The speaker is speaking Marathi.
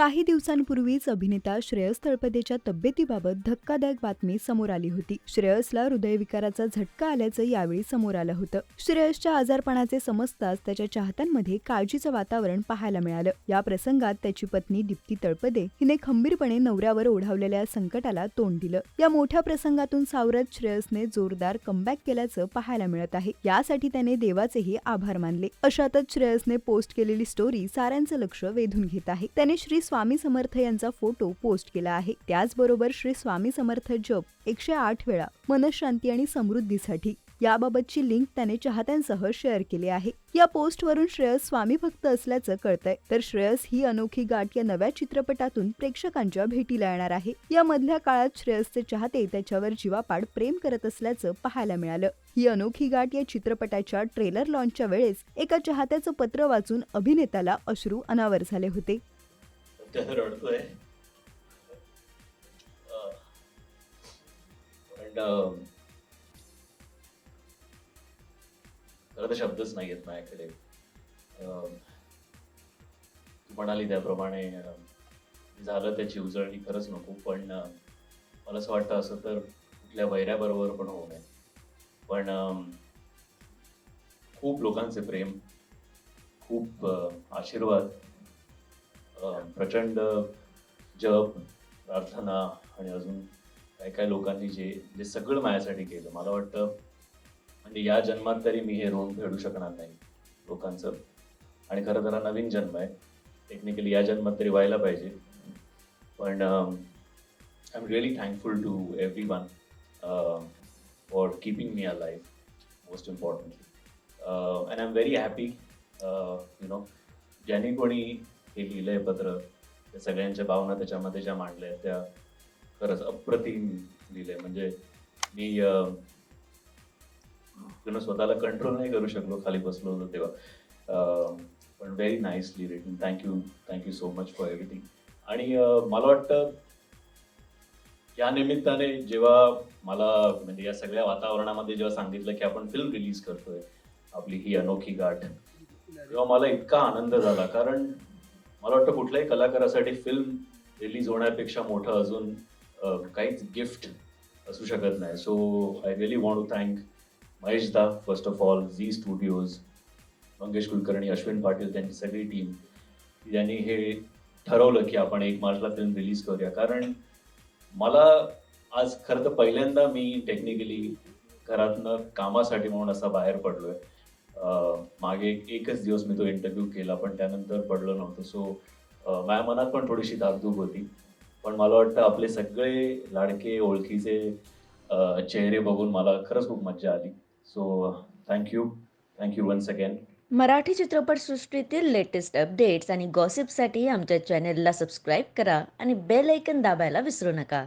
काही दिवसांपूर्वीच अभिनेता श्रेयस तळपदेच्या तब्येतीबाबत धक्कादायक बातमी समोर आली होती. श्रेयसला हृदयविकाराचा झटका आल्याचं यावेळी समोर आलं होतं. श्रेयसच्या आजारपणाचे समजताच त्याच्या चाहत्यांमध्ये काळजीचं वातावरण पाहायला मिळालं. या प्रसंगात त्याची पत्नी दीप्ती तळपदे हिने खंबीरपणे नवऱ्यावर ओढावलेल्या संकटाला तोंड दिलं. या मोठ्या प्रसंगातून सावरत श्रेयसने जोरदार कमबॅक केल्याचं पाहायला मिळत आहे. यासाठी त्याने देवाचेही आभार मानले. अशातच श्रेयसने पोस्ट केलेली स्टोरी साऱ्यांचं लक्ष वेधून घेत आहे. त्याने श्री स्वामी समर्थ यांचा फोटो पोस्ट केला आहे. त्याचबरोबर श्री स्वामी समर्थ जप एकशे आठ वेळा मनशांती आणि समृद्धीसाठी याबाबतची लिंक त्याने चाहत्यांसह शेअर केली आहे. या पोस्टवरून श्रेयस स्वामी भक्त असल्याचं कळतंय. तर श्रेयस ही अनोखी गाठ या नव्या चित्रपटातून प्रेक्षकांच्या भेटीला येणार आहे. या मधल्या काळात श्रेयसचे चाहते त्याच्यावर जीवापाड प्रेम करत असल्याचं पाहायला मिळालं. ही अनोखी गाठ या चित्रपटाच्या ट्रेलर लॉन्चच्या वेळेस एका चाहत्याचं पत्र वाचून अभिनेत्याला अश्रू अनावर झाले होते. त्या रडतोय. पण खरं तर शब्दच नाही येत माझ्याकडे. तू म्हणाली त्याप्रमाणे झालं त्याची उजळणी खरंच नको पण मला असं वाटतं असं तर कुठल्या वैऱ्याबरोबर पण होऊ नये. पण खूप लोकांचे प्रेम खूप आशीर्वाद प्रचंड जप प्रार्थना आणि अजून काय काय लोकांनी जे जे सगळं माझ्यासाठी केलं. मला वाटतं म्हणजे या जन्मात तरी मी हे ऋण फेडू शकणार नाही लोकांचं. आणि खरं तर हा नवीन जन्म आहे. टेक्निकली या जन्मात तरी व्हायला पाहिजे. पण I am really thankful to everyone for keeping me alive most importantly and I am very happy you know ज्याने कोणी हे लिहिलंय पत्र. त्या सगळ्यांच्या भावना त्याच्यामध्ये ज्या मांडल्या आहेत त्या खरंच अप्रतिम लिहिलंय. म्हणजे मी पूर्ण स्वतःला कंट्रोल नाही करू शकलो खाली बसलो होतो तेव्हा. पण very nicely written thank you thank you so much for everything आणि मला वाटतं या निमित्ताने जेव्हा मला म्हणजे या सगळ्या वातावरणामध्ये जेव्हा सांगितलं की आपण फिल्म रिलीज करतोय आपली ही अनोखी गाठ तेव्हा मला इतका आनंद झाला. कारण मला वाटतं कुठल्याही कलाकारासाठी फिल्म रिलीज होण्यापेक्षा मोठं अजून काहीच गिफ्ट असू शकत नाही. So I really want to thank Mahesh da first of all Zee studios Mangesh Kulkarni Ashwin Patil त्यांची सगळी टीम यांनी हे ठरवलं की आपण एक मार्चला फिल्म रिलीज करूया. कारण मला आज खरं तर पहिल्यांदा मी टेक्निकली घरातनं कामासाठी म्हणून असा बाहेर पडलोय. मागे एकच दिवस मी तो इंटरव्ह्यू केला पण त्यानंतर पडलो नव्हतं. सो माझ्या मनात पण थोडीशी धाकधूक होती. पण मला वाटतं आपले सगळे लाडके ओळखीचे चेहरे बघून मला खरंच खूप मज्जा आली. So thank you thank you once again Marathi चित्रपटसृष्टीतील लेटेस्ट अपडेट्स आणि गॉसिपसाठी आमच्या चॅनेलला सबस्क्राईब करा आणि बेल ऐकन दाबायला विसरू नका.